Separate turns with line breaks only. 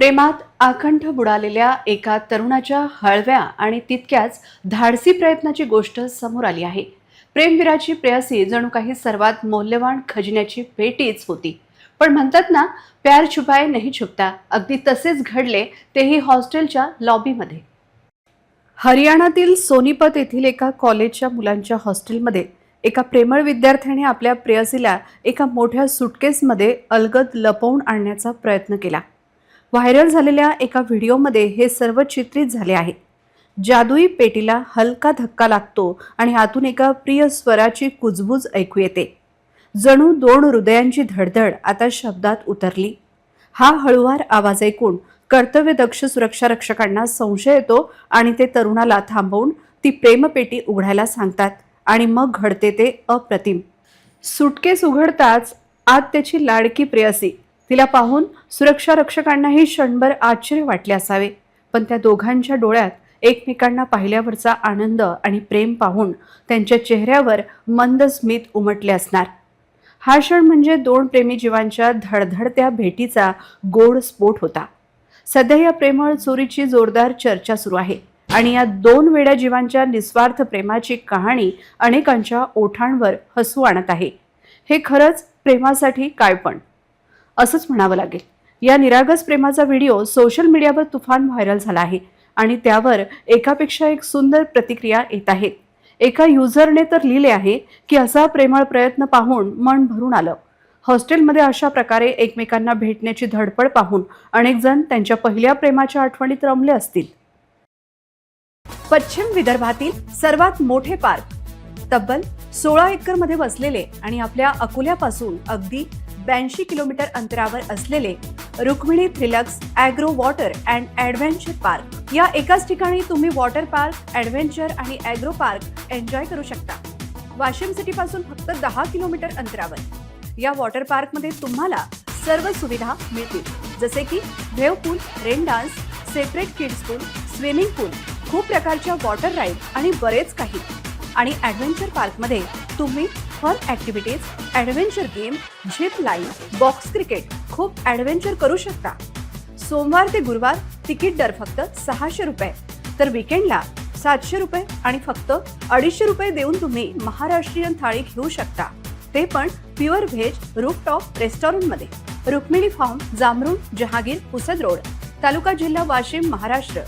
प्रेमात आखंठ बुडालेल्या एका तरुणाच्या हळव्या आणि तितक्याच धाडसी प्रयत्नाची गोष्ट समोर आली आहे. प्रेमवीराची प्रेयसी जणू काही सर्वात मौल्यवान खजिन्याची पेटीच होती. पण म्हणतात ना प्यार छुपाय नाही छुपता अगदी तसेच घडले तेही हॉस्टेलच्या लॉबीमध्ये. हरियाणातील सोनीपत येथील एका कॉलेजच्या मुलांच्या हॉस्टेलमध्ये एका प्रेमळ विद्यार्थ्याने आपल्या प्रेयसीला एका मोठ्या सुटकेसमध्ये अलगद लपवून आणण्याचा प्रयत्न केला. व्हायरल झालेल्या एका व्हिडिओमध्ये हे सर्व चित्रित झाले आहे. जादुई पेटीला हलका धक्का लागतो आणि आतून एका प्रिय स्वराची कुजबूज ऐकू येते. जणू दोन हृदयांची धडधड आता शब्दात उतरली. हा हळुवार आवाज ऐकून कर्तव्यदक्ष सुरक्षा रक्षकांना संशय येतो आणि ते तरुणाला थांबवून ती प्रेमपेटी उघडायला सांगतात आणि मग घडते ते अप्रतिम. सुटकेस उघडताच आत त्याची लाडकी प्रेयसी तिला पाहून सुरक्षा रक्षकांनाही क्षणभर आश्चर्य वाटले असावे. पण त्या दोघांच्या डोळ्यात एकमेकांना पाहिल्यावरचा आनंद आणि प्रेम पाहून त्यांच्या चेहऱ्यावर मंद स्मित उमटले असणार. हा क्षण म्हणजे दोन प्रेमी जीवांच्या धडधडत्या भेटीचा गोड स्फोट होता. सध्या या प्रेमळ चोरीची जोरदार चर्चा सुरू आहे आणि या दोन वेड्या जीवांच्या निस्वार्थ प्रेमाची कहाणी अनेकांच्या ओठांवर हसू आणत आहे. हे खरंच प्रेमासाठी काय पण. असंच म्हणावं लागेल. या निरागस प्रेमाचा व्हिडिओ सोशल मीडियावर तुफान व्हायरल झाला आहे आणि त्यावर एकापेक्षा एक सुंदर प्रतिक्रिया येत आहेत एका युजरने तर लिहिले आहे की असा प्रेमळ प्रयत्न पाहून मन भरून आलं. हॉस्टेलमध्ये अशा प्रकारे एकमेकांना भेटण्याची धडपड पाहून अनेक जण त्यांच्या पहिल्या प्रेमाच्या आठवणीत रमले असतील. पश्चिम विदर्भातील सर्वात मोठे पार्क तब्बल सोळा एकरमध्ये बसलेले आणि आपल्या अकोल्यापासून अगदी ब्याऐंशी किलोमीटर अंतरावर असलेले Rukmini Thrillex agro water and adventure park. या एकाच ठिकाणी तुम्ही वॉटर पार्क ॲडव्हेंचर आणि ॲग्रो पार्क एन्जॉय करू शकता. वाशिम सिटीपासून फक्त दहा किलोमीटर अंतरावर. या वॉटर पार्कमध्ये तुम्हाला सर्व सुविधा मिळतील. जसे की wave pool rain dance separate kids pool swimming pool खूप प्रकारच्या वॉटर राईड आणि बरेच काही. आणि ॲडव्हेंचर पार्कमध्ये तुम्ही fun activities adventure game zip line box cricket खूप ॲडव्हेंचर करू शकता. सोमवार ते गुरुवार तिकीट दर फक्त सहाशे रुपये. तर विकेंडला सातशे रुपये आणि फक्त अडीचशे रुपये देऊन तुम्ही महाराष्ट्रीयन थाळी घेऊ शकता. ते पण प्युअर व्हेज रूफटॉप रेस्टॉरंटमध्ये रुक्मिणी फार्म जामरुण जहागीर पुसद रोड तालुका जिल्हा वाशिम महाराष्ट्र.